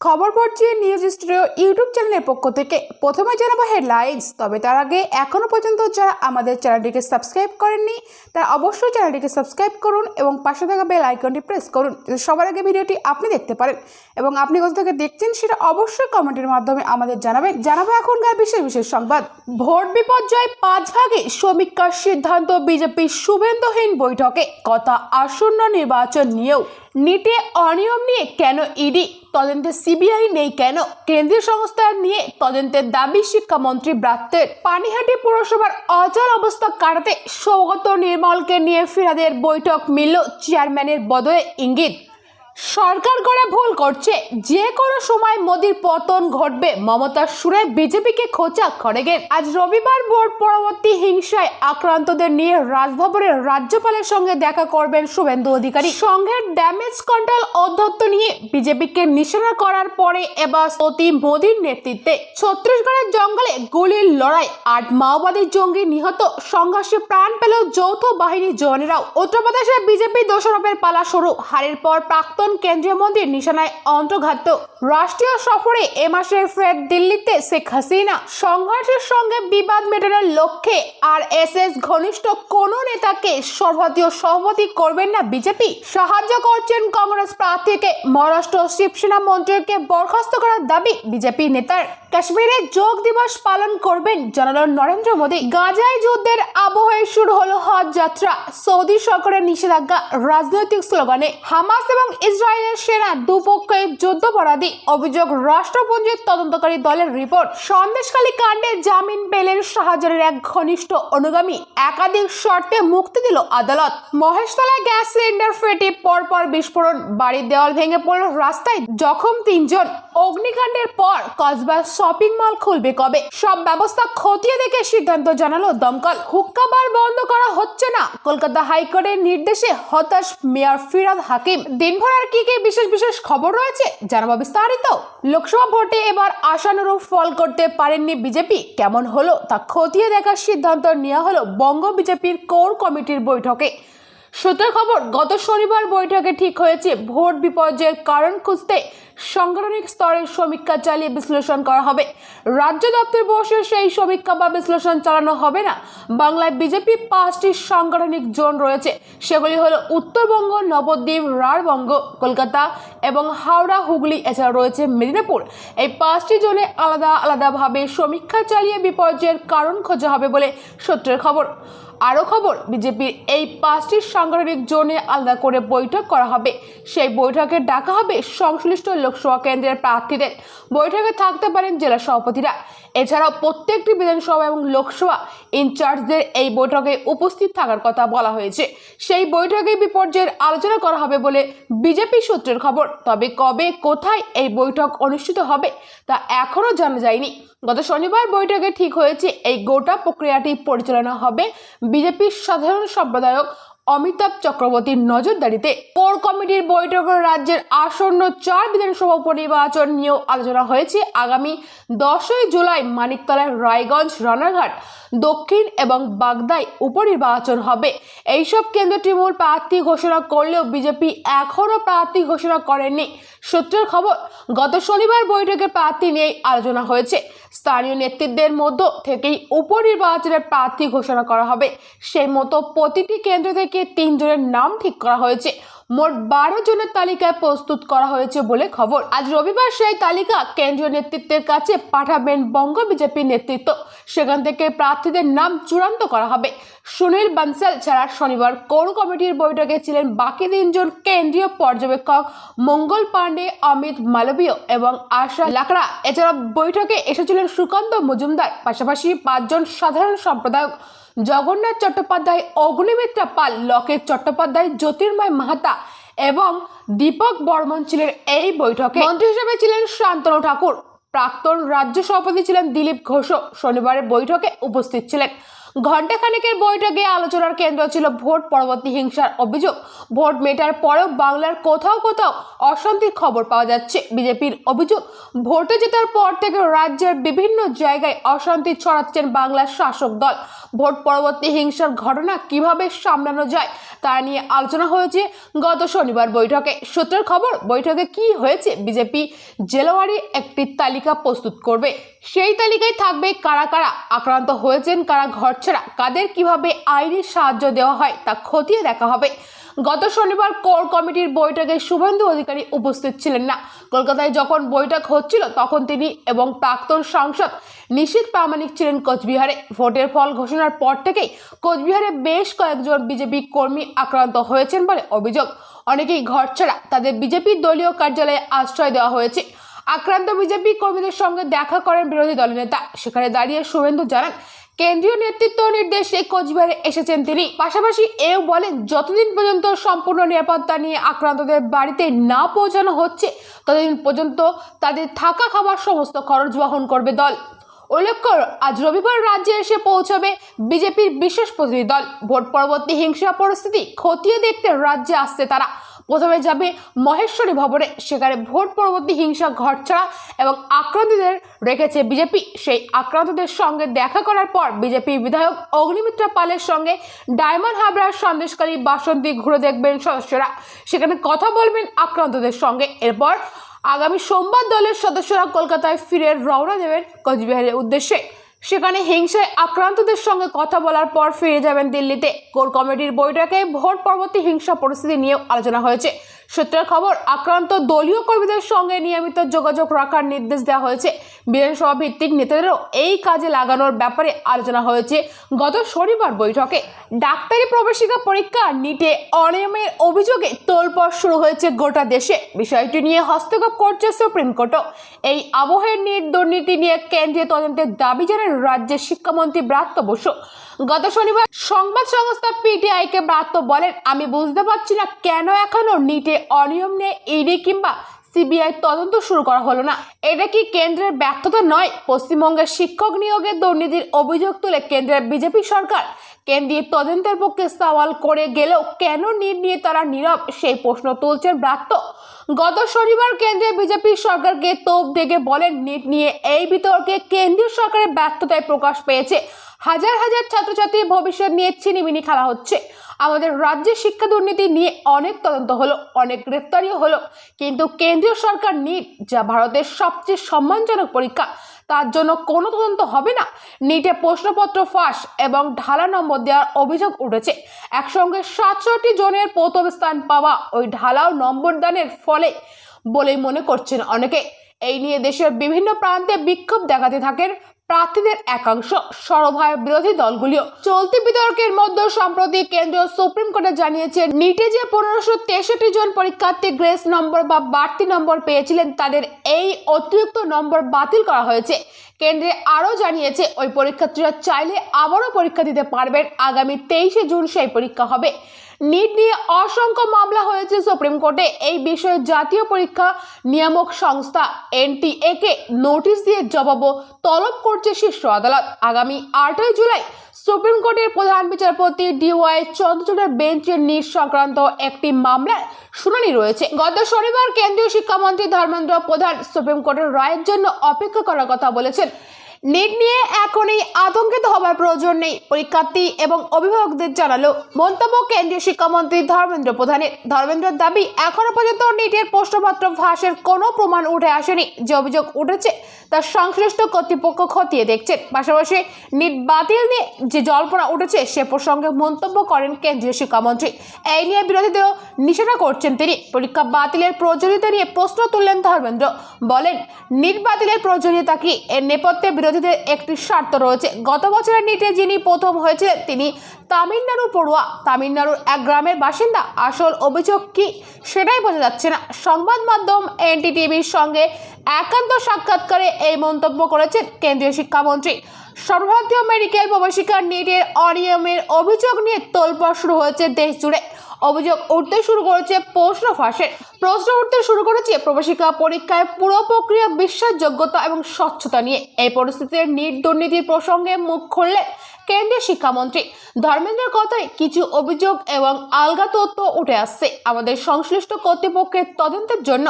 খবর পড়ছি news studio YouTube চ্যানেলের পক্ষ থেকে। প্রথমে জানাব হেডলাইন্স, তবে তার আগে এখনও পর্যন্ত যারা আমাদের চ্যানেলটিকে সাবস্ক্রাইব করেননি, তারা অবশ্যই চ্যানেলটিকে সাবস্ক্রাইব করুন এবং পাশে থাকা বেল আইকনটি প্রেস করুন সবার আগে ভিডিওটি আপনি দেখতে পারেন। এবং আপনি কোথা থেকে দেখছেন সেটা অবশ্যই কমেন্টের মাধ্যমে আমাদের জানাবেন। জানাব এখনকার বিশেষ বিশেষ সংবাদ। ভোট বিপর্যয় পাঁচ ভাগে সমীক্ষার সিদ্ধান্ত বিজেপির শুভেন্দুহীন বৈঠকে। কথা আসন্ন নির্বাচন নিয়েও নিটে অনিয়ম নিয়ে কেন ইডি তদন্তে সিবিআই নেই কেন? কেন্দ্রীয় সংস্থা নিয়ে তদন্তের দাবি শিক্ষামন্ত্রী ব্রাত্যের। পানিহাটি পুরসভার অচল অবস্থা কাটাতে সৌগত নির্মলকে নিয়ে ফিরাদের বৈঠক মিলল চেয়ারম্যানের বদলে। ইঙ্গিত সরকার করে ভুল করছে। যে কোনো সময় মোদির পতন ঘটবে মমতার সুরে বিজেপিকে খোঁচা খড়গের আজ রবিবার ভোট পরবর্তী হিংসায় আক্রান্তদের নিয়ে রাজভবনের রাজ্যপালের সঙ্গে দেখা করবেন শুভেন্দু অধিকারী। সংঘের ড্যামেজ কন্ট্রোল অধ্যত্ত নিয়ে বিজেপিকে নিশানা করার পরে এবার সতী মোদীর নেতৃত্বে ছত্তিশগড়ের জঙ্গলে গুলির লড়াই। আট মাওবাদী জঙ্গি নিহত। সংঘর্ষে প্রাণ পেল যৌথ বাহিনী জওয়ানেরাও। উত্তরপ্রদেশে বিজেপি দোষারোপের পালা শুরু। হারের পর প্রাক্তন কেন্দ্রীয় মন্ত্রীর নিশানায় অন্তর্ঘাত। রাষ্ট্রীয় সফরে এ মাসে ফের দিল্লিতে শেখ হাসিনা। সংঘর্ষের সঙ্গে বিবাদ মেটানোর লক্ষ্যে আর এস এস ঘনিষ্ঠ কোন নেতাকে সর্বভারতীয় সভাপতি করবেন না বিজেপি। সাহায্য করছেন কংগ্রেস প্রার্থীকে। মহারাষ্ট্র শিবসেনা মন্ত্রীকে বরখাস্ত করার দাবি বিজেপি নেতার। কাশ্মীরে যোগ দিবস পালন করবেন জানালেন নরেন্দ্র মোদী। গাজায় যুদ্ধের আবহে শুরু হলো হজ যাত্রা। সৌদি সরকারের নিষেধাজ্ঞা, রাজনৈতিক স্লোগানে হামাস এবং ইসরায়েলের সেনা দুপক্ষের যুদ্ধপরাধী অভিযোগ রাষ্ট্রপুঞ্জের তদন্তকারী দলের রিপোর্ট। সন্দেশখালী কাণ্ডে জামিন পেলেন শাহজাহানের এক ঘনিষ্ঠ অনুগামী। একাধিক শর্তে মুক্তি দিল আদালত। মহেশতলায় গ্যাস সিলিন্ডার ফেটে পরপর বিস্ফোরণ। বাড়ির দেওয়াল ভেঙে পড়ল রাস্তায় জখম তিনজন। অগ্নিকাণ্ডের পর কসবার শপিং মল খুলবে কবে? সব ব্যবস্থা খতিয়ে দেখে সিদ্ধান্ত জানালো দমকল। হুক্কা বার বন্ধ করা হচ্ছে না। কলকাতা হাইকোর্টের নির্দেশে হতাশ মেয়র ফিরাদ হাকিম। দিনভর আর কি কি বিশেষ বিশেষ খবর রয়েছে জানাব বিস্তারিত। লোকসভা ভোটে এবার আশানুরূপ ফল করতে পারেননি বিজেপি। কেমন হলো তা খতিয়ে দেখার সিদ্ধান্ত নেওয়া হলো বঙ্গ বিজেপির কোর কমিটির বৈঠকে। সূত্রের খবর, গত শনিবার বৈঠকে ঠিক হয়েছে ভোট বিপর্যয়ের কারণ খুঁজতে। সাংগঠনিক স্তরে সমীক্ষা চালিয়ে বিশ্লেষণ করা হবে। রাজ্য দপ্তর বসে সেই সমীক্ষা বা বিশ্লেষণ চালানো হবে না। বাংলায় বিজেপি পাঁচটি সাংগঠনিক জোন রয়েছে। সেগুলি হলো উত্তরবঙ্গ, নবদ্বীপ, রাঢ়বঙ্গ, কলকাতা এবং হাওড়া, হুগলি এছাড়া রয়েছে মেদিনীপুর। এই পাঁচটি জোনে আলাদা আলাদাভাবে সমীক্ষা চালিয়ে বিপর্যয়ের কারণ খোঁজা হবে বলে সূত্রের খবর। আরও খবর, বিজেপির এই পাঁচটি সাংগঠনিক জোনে আলাদা করে বৈঠক করা হবে। সেই বৈঠকে ডাকা হবে সংশ্লিষ্ট লোকসভা কেন্দ্রের প্রার্থীদের। বৈঠকে থাকতে পারেন জেলা সভাপতিরা। এছাড়াও প্রত্যেকটি বিধানসভা এবং লোকসভা ইনচার্জদের এই বৈঠকে উপস্থিত থাকার কথা বলা হয়েছে। সেই বৈঠকে বিপর্যয়ের আলোচনা করা হবে বলে বিজেপি সূত্রের খবর। তবে কবে, কোথায় এই বৈঠক অনুষ্ঠিত হবে তা এখনও জানা যায়নি। গত শনিবার বৈঠকে ঠিক হয়েছে, এই গোটা প্রক্রিয়াটি পরিচালনা হবে বিজেপির সাধারণ সম্পাদক অমিতাভ চক্রবর্তীর নজরদারিতে কোর কমিটির বৈঠক রাজ্যের আসন্ন চার বিধানসভা উপনির্বাচন নিয়েও আলোচনা হয়েছে। আগামী দশই জুলাই মানিকতলায় রায়গঞ্জ রানাঘাট, দক্ষিণ এবং বাগদায় উপনির্বাচন হবে। এইসব কেন্দ্র তৃণমূল প্রার্থী ঘোষণা করলেও বিজেপি এখনও প্রার্থী ঘোষণা করেনি। সূত্রের খবর, গত শনিবার বৈঠকে প্রার্থী নিয়েই আলোচনা হয়েছে। স্থানীয় নেতৃত্বের মধ্য থেকেই উপনির্বাচনের প্রার্থী ঘোষণা করা হবে। সেই মতো প্রতিটি কেন্দ্র থেকে তিনজনের নাম ঠিক করা হয়েছে। মোট বারো জনের তালিকায় প্রস্তুত করা হয়েছে বলে খবর। আজ রবিবার সেই তালিকা কেন্দ্রীয় নেতৃত্বের কাছে পাঠাবেন বঙ্গ বিজেপি নেতৃত্ব। সেখান থেকে প্রার্থীদের নাম চূড়ান্ত করা হবে। সুনীল বানসাল ছাড়া শনিবার কোর কমিটির বৈঠকে ছিলেন বাকি তিনজন কেন্দ্রীয় পর্যবেক্ষক মঙ্গল পাণ্ডে, অমিত মালবীয় এবং আশা লাকড়া। এছাড়া বৈঠকে এসেছিলেন সুকান্ত মজুমদার, পাশাপাশি পাঁচজন সাধারণ সম্প্রদায়ক। জগন্নাথ চট্টোপাধ্যায়, অগ্নিমিত্রা পাল, লকেট চট্টোপাধ্যায়, জ্যোতির্ময় মাহাতা এবং দীপক বর্মন ছিলেন এই বৈঠকে। মন্ত্রী হিসেবে ছিলেন শান্তনু ঠাকুর। প্রাক্তন রাজ্য সভাপতি ছিলেন দিলীপ ঘোষ। শনিবারের বৈঠকে উপস্থিত ছিলেন। ঘণ্টাখানেকের বৈঠকে আলোচনার কেন্দ্র ছিল ভোট পরবর্তী হিংসার অভিযোগ। ভোট মেটার পরেও বাংলার কোথাও কোথাও অশান্তির খবর পাওয়া যাচ্ছে। বিজেপির অভিযোগ, ভোটে জেতার পর থেকে রাজ্যের বিভিন্ন জায়গায় অশান্তি ছড়াচ্ছেন বাংলার শাসক দল। ভোট পরবর্তী হিংসার ঘটনা কীভাবে সামলানো যায় তা নিয়ে আলোচনা হয়েছে গত শনিবার বৈঠকে। সূত্রের খবর, বৈঠকে কি হয়েছে বিজেপি জেলাওয়ারি একটি তালিকা প্রস্তুত করবে। সেই তালিকায় থাকবে কারা কারা আক্রান্ত হয়েছেন, কারা ঘরছাড়া কাদের কীভাবে আইনি সাহায্য দেওয়া হয় তা খতিয়ে দেখা হবে। গত শনিবার কোর কমিটির বৈঠকে শুভেন্দু অধিকারী উপস্থিত ছিলেন না। কলকাতায় যখন বৈঠক হচ্ছিল, তখন তিনি এবং প্রাক্তন সাংসদ নিশীত প্রামাণিক ছিলেন কোচবিহারে। ভোটের ফল ঘোষণার পর থেকেই কোচবিহারে বেশ কয়েকজন বিজেপি কর্মী আক্রান্ত হয়েছেন বলে অভিযোগ। অনেকেই ঘর ছাড়া, তাদের বিজেপি দলীয় কার্যালয়ে আশ্রয় দেওয়া হয়েছে। আক্রান্ত বিজেপি কর্মীদের সঙ্গে দেখা করেন বিরোধী দলনেতা সেখানে দাঁড়িয়ে শুভেন্দু জানান, কেন্দ্রীয় নেতৃত্ব নির্দেশে কোচবিহারে এসেছেন তিনি। পাশাপাশি এও বলেন, যতদিন পর্যন্ত সম্পূর্ণ নিরাপত্তা নিয়ে আক্রান্তদের বাড়িতে না পৌঁছানো হচ্ছে, ততদিন পর্যন্ত তাদের থাকা খাবার সমস্ত খরচ বহন করবে দল। উল্লেখ্য, আজ রবিবার রাজ্যে এসে পৌঁছবে বিজেপির বিশেষ প্রতিনিধি দল। ভোট পরবর্তী হিংসা পরিস্থিতি খতিয়ে দেখতে রাজ্যে আসছে তারা। প্রথমে যাবে মহেশ্বরী ভবনে। সেখানে ভোট পরবর্তী হিংসা ঘটছাড়া এবং আক্রান্তদের রেখেছে বিজেপি। সেই আক্রান্তদের সঙ্গে দেখা করার পর বিজেপি বিধায়ক অগ্নিমিত্রা পালের সঙ্গে ডায়মন্ড হাবড়ার সন্দেশকারী বাসন্তী ঘুরে দেখবেন সদস্যরা। সেখানে কথা বলবেন আক্রান্তদের সঙ্গে। এরপর আগামী সোমবার দলের সদস্যরা কলকাতায় ফিরে রওনা দেবেন কোচবিহারের উদ্দেশ্যে। সেখানে হিংসায় আক্রান্তদের সঙ্গে কথা বলার পর ফিরে যাবেন দিল্লিতে। কোর কমিটির বৈঠকে ভোট পরবর্তী হিংসা পরিস্থিতি নিয়েও আলোচনা হয়েছে। সূত্রের খবর, আক্রান্ত দলীয় কর্মীদের সঙ্গে নিয়মিত যোগাযোগ রাখার নির্দেশ দেওয়া হয়েছে। বিধানসভা ভিত্তিক নেতাদেরও এই কাজে লাগানোর ব্যাপারে আলোচনা হয়েছে। গত শনিবার বৈঠকে ডাক্তারি প্রবেশিকা পরীক্ষা নিটে অনিয়মের অভিযোগে তোলপড় শুরু হয়েছে গোটা দেশে। বিষয়টি নিয়ে হস্তক্ষেপ করছে সুপ্রিম কোর্টও। এই আবহের নিট দুর্নীতি নিয়ে কেন্দ্রীয় তদন্তের দাবি জানান রাজ্যের শিক্ষামন্ত্রী ব্রাত্য বসু। গত শনিবার সংবাদ সংস্থা পিটিআইকে ব্রাত্য বলেন, আমি বুঝতে পারছি না কেন এখনও নিটে অনিয়ম নিয়ে ইডি কিংবা সিবিআই তদন্ত শুরু করা হলো না। এটা কি কেন্দ্রের ব্যর্থতা নয়? পশ্চিমবঙ্গের শিক্ষক নিয়োগের দুর্নীতির অভিযোগ তুলে কেন্দ্রের বিজেপি সরকার। কেন্দ্রীয় তদন্তের পক্ষে সওয়াল করে গেলেও কেন নির্ নিয়ে তারা নীরব? সেই প্রশ্ন তুলছেন ব্রাত্য গত শনিবার কেন্দ্রীয় বিজেপি সরকারকে তোপ দেখে বলেন, নিট নিয়ে এই বিতর্কে কেন্দ্রীয় সরকারের ব্যর্থতায় প্রকাশ পেয়েছে। হাজার হাজার ছাত্রছাত্রীর ভবিষ্যৎ নিয়ে ছিনিমিনি খেলা হচ্ছে। আমাদের রাজ্যে শিক্ষা দুর্নীতি নিয়ে অনেক তদন্ত হলো, অনেক গ্রেপ্তারিও হলো। কিন্তু কেন্দ্রীয় সরকার নিট যা ভারতের সবচেয়ে সম্মানজনক পরীক্ষা তার জন্য কোনো তদন্ত হবে না। নিটে প্রশ্নপত্র ফাঁস এবং ঢালা নম্বর দেওয়ার অভিযোগ উঠেছে। একসঙ্গে সাতষট্টি জনের প্রথম স্থান পাওয়া ওই ঢালাও নম্বর দানের ফলে বলেই মনে করছেন অনেকে। এই নিয়ে দেশের বিভিন্ন প্রান্তে বিক্ষোভ দেখাতে থাকেন প্রার্থীদের একাংশ সরভায় বিরোধী দলগুলিও চলতি বিতর্কের মধ্যে সম্প্রতি কেন্দ্রীয় সুপ্রিম কোর্টে জানিয়েছে নিটে যে পনেরোশো তেষট্টি জন পরীক্ষার্থী গ্রেস নম্বর বা বাড়তি নম্বর পেয়েছিলেন, তাদের এই অতিরিক্ত নম্বর বাতিল করা হয়েছে। কেন্দ্রে আরও জানিয়েছে, ওই পরীক্ষার্থীরা চাইলে আবারও পরীক্ষা দিতে পারবেন, আগামী তেইশে জুন সেই পরীক্ষা হবে। নিট নিয়ে অসংখ্য মামলা হয়েছে সুপ্রিম কোর্টে। এই বিষয়ে জাতীয় পরীক্ষা নিয়ামক সংস্থা এনটিএ কে নোটিশ দিয়ে জবাবও তলব করছে শীর্ষ আদালত। আগামী আটই জুলাই সুপ্রিম কোর্টের প্রধান বিচারপতি ডিওয়াই চন্দ্রচূড়ের বেঞ্চের নিজ সংক্রান্ত একটি মামলার শুনানি রয়েছে। গত শনিবার কেন্দ্রীয় শিক্ষামন্ত্রী ধর্মেন্দ্র প্রধান সুপ্রিম কোর্টের রায়ের জন্য অপেক্ষা করার কথা বলেছেন। নিট নিয়ে এখনই আতঙ্কিত হবার প্রয়োজন নেই। পরীক্ষার্থী এবং অভিভাবকদের জানালো মন্তব্য কেন্দ্রীয় শিক্ষামন্ত্রী ধর্মেন্দ্র প্রধানের। ধর্মেন্দ্রের দাবি এখনও পর্যন্ত নিটের প্রশ্নপত্র ফাঁসের কোনো প্রমাণ উঠে আসেনি। যে অভিযোগ উঠেছে তার সংশ্লিষ্ট কর্তৃপক্ষ খতিয়ে দেখছেন পাশাপাশি নিট বাতিল নিয়ে যে জল্পনা উঠেছে, সে প্রসঙ্গে মন্তব্য করেন কেন্দ্রীয় শিক্ষামন্ত্রী। এই নিয়ে বিরোধীদেরও নিশানা করছেন তিনি। পরীক্ষা বাতিলের প্রয়োজনীয়তা নিয়ে প্রশ্ন তুললেন ধর্মেন্দ্র। বলেন নিট বাতিলের প্রয়োজনীয়তা কি? এর নেপথ্যে বিরোধীদের একটি স্বার্থ রয়েছে, গত বছরের নিটে যিনি প্রথম হয়েছিলেন তিনি তামিলনাড়ু পড়ুয়া। তামিলনাড়ুর এক গ্রামের বাসিন্দা, আসল অভিযোগ কি সেটাই বোঝা যাচ্ছে না। সংবাদ মাধ্যম এনটিটিভির সঙ্গে একান্ত সাক্ষাৎকারে এই মন্তব্য করেছেন কেন্দ্রীয় শিক্ষামন্ত্রী। সর্বভারতীয় মেডিকেল প্রবেশিকা নেটের অনিয়মের অভিযোগ নিয়ে তোলপা শুরু হয়েছে দেশ জুড়ে। অভিযোগ উঠতে শুরু করেছে প্রশ্ন ফাঁসের। প্রশ্ন উঠতে শুরু করেছে প্রবেশিকা পরীক্ষায় পুরো প্রক্রিয়া বিশ্বাসযোগ্যতা এবং স্বচ্ছতা নিয়ে। এই পরিস্থিতির নিট দুর্নীতির প্রসঙ্গে মুখ খুললে কেন্দ্রীয় শিক্ষামন্ত্রী। ধর্মেন্দ্রের কথায় কিছু অভিযোগ এবং আলগা তথ্য উঠে আসছে। আমাদের সংশ্লিষ্ট কর্তৃপক্ষের তদন্তের জন্য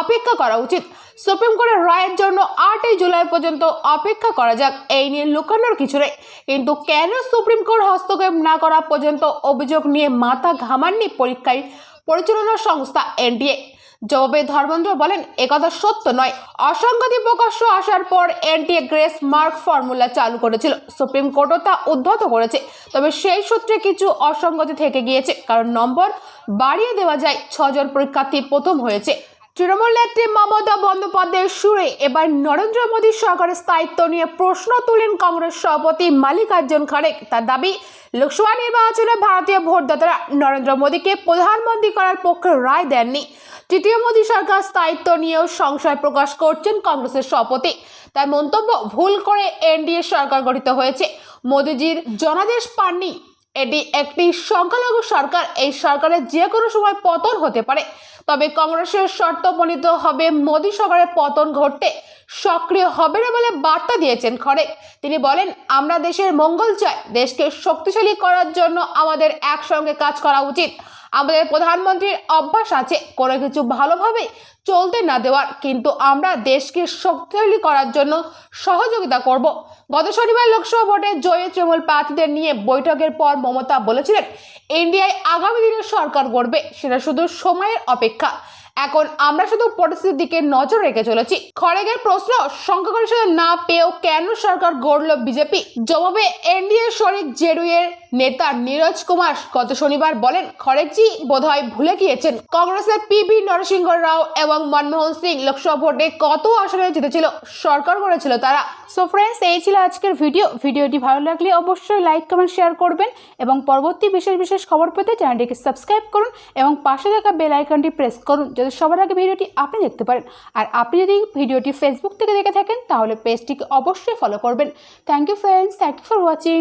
অপেক্ষা করা উচিত। সুপ্রিম কোর্টের রায়ের জন্য আটই জুলাই পর্যন্ত অপেক্ষা করা যাক। এই নিয়ে লুকানোর কিছু নেই। কিন্তু কেন সুপ্রিম কোর্ট হস্তক্ষেপ না করা পর্যন্ত অভিযোগ নিয়ে মাথা ঘামাননি পরীক্ষায়? পরিচালনা সংস্থা এনডিএ। জবাবে ধর্মেন্দ্র বলেন একথা সত্য নয়। অসংগতি প্রকাশ্য আসার পর এনটিএ গ্রেস মার্ক ফর্মুলা চালু করেছিল। সুপ্রিম কোর্টও তা উদ্ধত করেছে। তবে সেই সূত্রে কিছু অসঙ্গতি থেকে গিয়েছে। কারণ নম্বর বাড়িয়ে দেওয়া যায়, ছজন পরীক্ষার্থী প্রথম হয়েছে। তৃণমূল নেত্রী মমতা বন্দ্যোপাধ্যায়ের সুরে এবার নরেন্দ্র মোদী সরকারের স্থায়িত্ব নিয়ে প্রশ্ন তুলেন কংগ্রেস সভাপতি মালিকার্জুন খাড়েক। তার দাবি, লোকসভা নির্বাচনে ভারতীয় ভোটদাতারা নরেন্দ্র মোদীকে প্রধানমন্ত্রী করার পক্ষে রায় দেননি। তৃতীয় মোদী সরকার স্থায়িত্ব নিয়েও সংশয় প্রকাশ করছেন কংগ্রেসের সভাপতি। তাই মন্তব্য ভুল করে এনডিএ সরকার গঠিত হয়েছে। মোদীজির জনাদেশ পাননি। এটি একটি সংখ্যালঘু সরকার। এই সরকারের যে কোনো সময় পতন হতে পারে। তবে কংগ্রেসের শর্ত উপনীত হবে মোদী সরকারের পতন ঘটতে সক্রিয় হবে না বলে বার্তা দিয়েছেন খড়ে তিনি বলেন, আমরা দেশের মঙ্গল চাই। দেশকে শক্তিশালী করার জন্য আমাদের একসঙ্গে কাজ করা উচিত। আমাদের প্রধানমন্ত্রীর অভ্যাস আছে কোনো কিছু ভালোভাবে চলতে না দেওয়ার, কিন্তু আমরা দেশকে শক্তিশালী করার জন্য সহযোগিতা করব। গত শনিবার লোকসভা ভোটে জয়ী তৃণমূল প্রার্থীদের নিয়ে বৈঠকের পর মমতা বলেছিলেন ইন্ডিয়ায় আগামী দিনে সরকার গড়বে, সেটা শুধু সময়ের অপেক্ষা। এখন আমরা শুধু পরিস্থিতির দিকে নজর রেখে চলেছি। খড়েগের প্রশ্ন, সংখ্যাগরিষ্ঠতা না পেয়েও কেন সরকার গড়ল বিজেপি? জবাবে এনডিএ শরিক জেডুয়ের নেতা নীরজ কুমার গত শনিবার বলেন খড়গজি বোধহয় ভুলে গিয়েছেন। কংগ্রেসের পিভি নরসিংহ রাও এবং মনমোহন সিং লোকসভা ভোটে কত আসনে জিতেছিল, সরকার করেছিল তারা। সো ফ্রেন্ডস এই ছিল আজকের ভিডিও। ভিডিওটি ভালো লাগলে অবশ্যই লাইক কমেন্ট শেয়ার করবেন এবং পরবর্তী বিশেষ বিশেষ খবর পেতে চ্যানেলটিকে সাবস্ক্রাইব করুন এবং পাশে থাকা বেল আইকনটি প্রেস করুন, যাতে সবার আগে ভিডিওটি আপনি দেখতে পারেন। আর আপনি যদি ভিডিওটি ফেসবুক থেকে দেখে থাকেন, তাহলে পেজটিকে অবশ্যই ফলো করবেন। Thank you friends thank you for watching